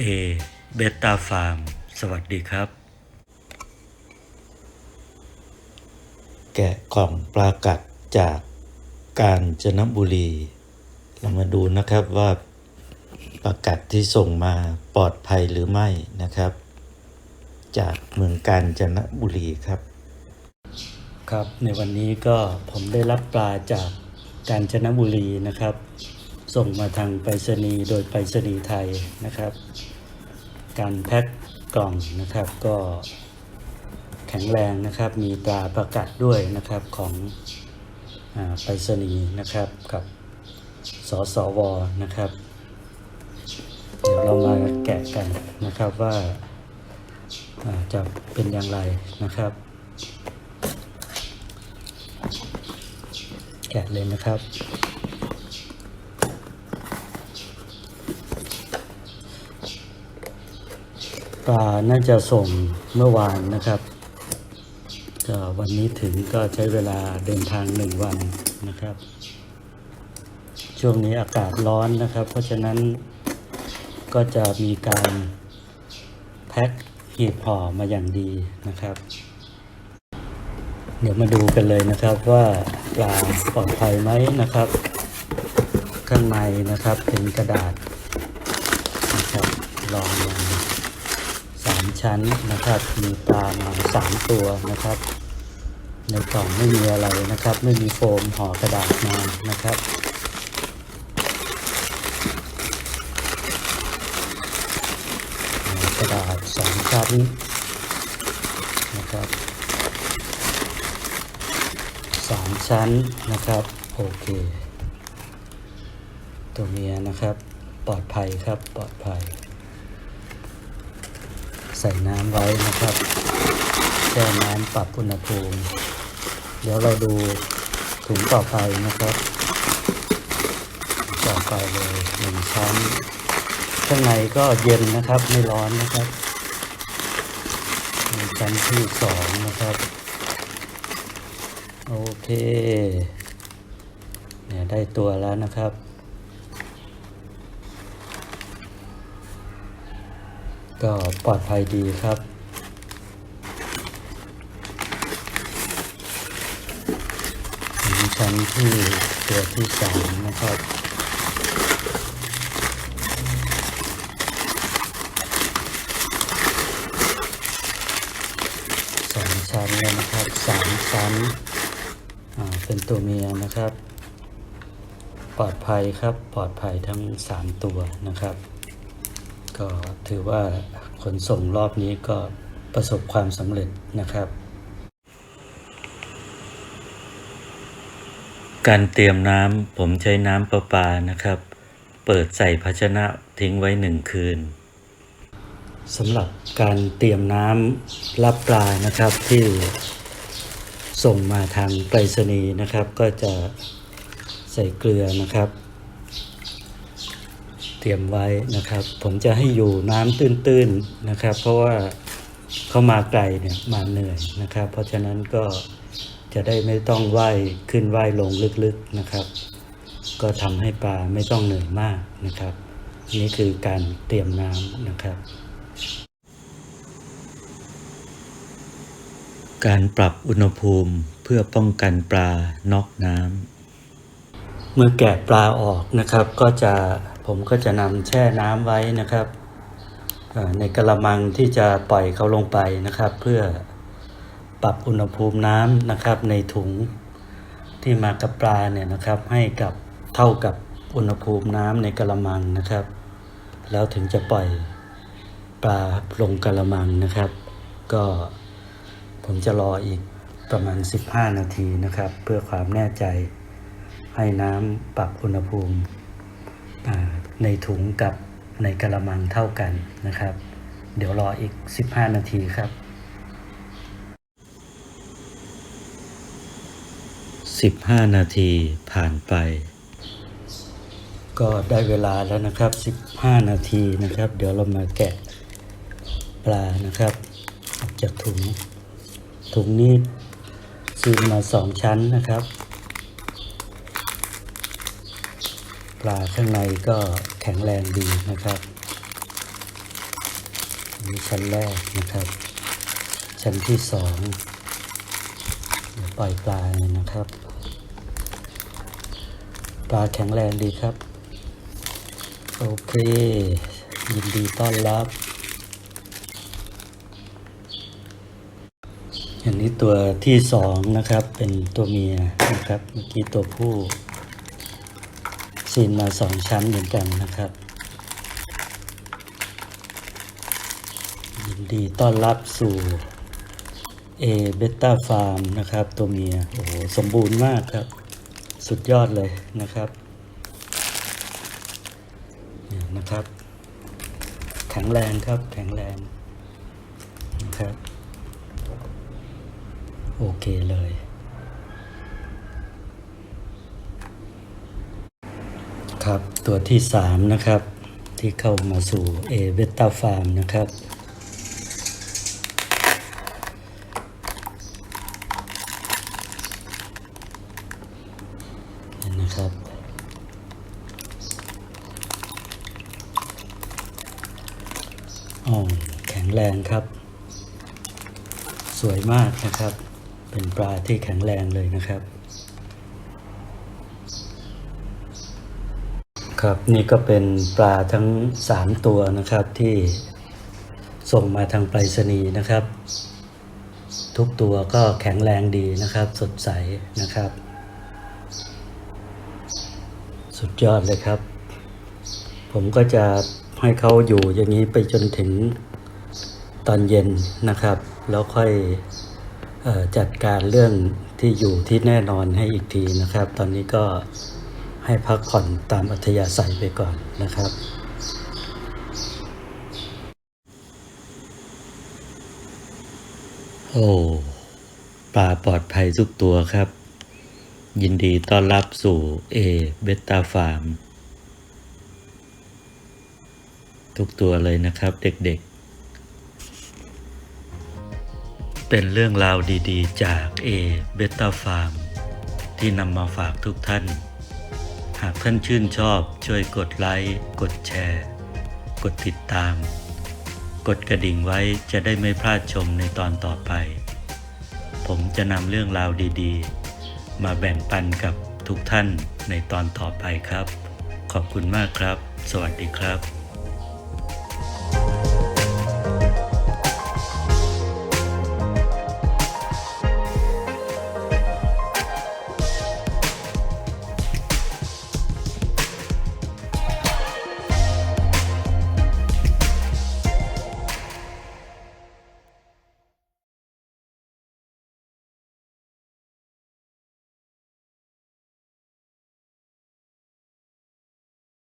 A เบต้าฟาร์ม สวัสดีครับ แกะกล่องปลากัดจากกาญจนบุรี เรามาดูนะครับว่าปลากัดที่ส่งมาปลอดภัยหรือไม่นะครับ จากเมืองกาญจนบุรีครับ ครับในวันนี้ก็ผมได้รับปลาจากกาญจนบุรีนะครับ ส่งมาทางไปรษณีย์โดยไปรษณีย์ไทยนะครับ การแพ็คกล่องนะครับก็แข็งแรงนะครับมีตราประกาศด้วยนะครับของไปรษณีย์นะครับกับสสวนะครับ เดี๋ยวเรามาแกะกันนะครับว่าจะเป็นอย่างไรนะครับ แกะเลยนะครับ ปลาน่าจะส่งเมื่อวานนะครับก็วันนี้ถึงก็ใช้เวลาเดินทางหนึ่งวันนะครับ ช่วงนี้อากาศร้อนนะครับ เพราะฉะนั้นก็จะมีการแพ็คหีบห่อมาอย่างดีนะครับ เดี๋ยวมาดูกันเลยนะครับว่าปลาปลอดภัยไหมนะครับ ข้างในนะครับเป็นกระดาษนะครับรองลงสา ชั้นนะครับมีปลามาสามตัวนะครับ ในกล่องไม่มีอะไรนะครับ ไม่มีโฟมห่อกระดาษมานะครับกระดาษสองชั้นนะครับสามชั้นนะครับโอเค ตัวเมียนะครับ ปลอดภัยครับปลอดภัย ใส่น้ำไว้นะครับแช่น้ำปรับอุณหภูมิ เดี๋ยวเราดูถุงต่อไปนะครับ ต่อไปเลยหนึ่งชั้นข้างในก็เย็นนะครับไม่ร้อนนะครับชั้นที่สองนะครับ โอเคเนี่ยได้ตัวแล้วนะครับ ก็ปลอดภัยดีครับมีชั้นที่ตัวที่สามนะครับสองชั้นแล้วนะครับสามชั้นเป็นตัวเมียนะครับ ปลอดภัยครับปลอดภัยทั้งสามตัวนะครับ ก็ถือว่าขนส่งรอบนี้ก็ประสบความสำเร็จนะครับ การเตรียมน้ำผมใช้น้ำประปานะครับ เปิดใส่ภาชนะทิ้งไว้หนึ่งคืนสำหรับการเตรียมน้ำรับปลานะครับที่ส่งมาทางไปรษณีย์นะครับ ก็จะใส่เกลือนะครับ เตรียมไว้นะครับ ผมจะให้อยู่น้ำตื้นๆนะครับ เพราะว่าเขามาไกลเนี่ยมาเหนื่อยนะครับ เพราะฉะนั้นก็จะได้ไม่ต้องว่ายขึ้นว่ายลงลึกๆนะครับ ก็ทำให้ปลาไม่ต้องเหนื่อยมากนะครับ นี่คือการเตรียมน้ำนะครับ การปรับอุณหภูมิเพื่อป้องกันปลานอกน้ำเมื่อแกะปลาออกนะครับก็จะ ผมก็จะนำแช่น้ำไว้นะครับ ในกระมังที่จะปล่อยเขาลงไปนะครับ เพื่อปรับอุณหภูมิน้ำนะครับ ในถุงที่มากับปลาเนี่ยนะครับ ให้กับเท่ากับอุณหภูมิน้ำในกระมังนะครับ แล้วถึงจะปล่อยปลาลงกระมังนะครับ ก็ผมจะรออีกประมาณ 15 นาทีนะครับ เพื่อความแน่ใจให้น้ำปรับอุณหภูมิ ในถุงกับในกระมังเท่ากันนะครับ เดี๋ยวรออีก 15 นาทีครับ 15 นาทีผ่านไป ก็ได้เวลาแล้วนะครับ 15 นาทีนะครับ เดี๋ยวเรามาแกะปลานะครับออกจากถุง ถุงนี้ซีนมาสองชั้นนะครับ ปลาข้างในก็แข็งแรงดีนะครับนี่ชั้นแรกนะครับ ชั้นที่สองปล่อยปลาเลยนะครับ ปลาแข็งแรงดีครับ โอเค ยินดีต้อนรับอันนี้ตัวที่สองนะครับเป็นตัวเมียนะครับ เมื่อกี้ตัวผู้ ซีนมาสองชั้นเหมือนกันนะครับ ยินดีต้อนรับสู่เอเบต้าฟาร์มนะครับ ตัวเมีย โอ้โห สมบูรณ์มากครับ สุดยอดเลยนะครับเนี่ยนะครับ แข็งแรงครับ แข็งแรงนะครับ โอเคเลย ครับ ตัวที่สามนะครับ ที่เข้ามาสู่เอเวต้าฟาร์มนะครับนนะครับอ๋อแข็งแรงครับ สวยมากนะครับ เป็นปลาที่แข็งแรงเลยนะครับ ครับนี่ก็เป็นปลาทั้ง 3 ตัวนะครับที่ส่งมาทางไปรษณีย์นะครับ ทุกตัวก็แข็งแรงดีนะครับ สดใสนะครับ สุดยอดเลยครับ ผมก็จะให้เขาอยู่อย่างนี้ไปจนถึงตอนเย็นนะครับ แล้วค่อยออจัดการเรื่องที่อยู่ที่แน่นอนให้อีกทีนะครับ ตอนนี้ก็ ให้พักผ่อนตามอัธยาศัยไปก่อนนะครับ โอ้ปลาปลอดภัยทุกตัวครับ ยินดีต้อนรับสู่เอเบต้าฟาร์มทุกตัวเลยนะครับเด็กๆ เป็นเรื่องราวดีๆ จากเอเบต้าฟาร์มที่นำมาฝากทุกท่าน หากท่านชื่นชอบช่วยกดไลค์ กดแชร์ กดติดตาม กดกระดิ่งไว้จะได้ไม่พลาดชมในตอนต่อไป ผมจะนำเรื่องราวดีๆ มาแบ่งปันกับทุกท่านในตอนต่อไปครับ ขอบคุณมากครับ สวัสดีครับ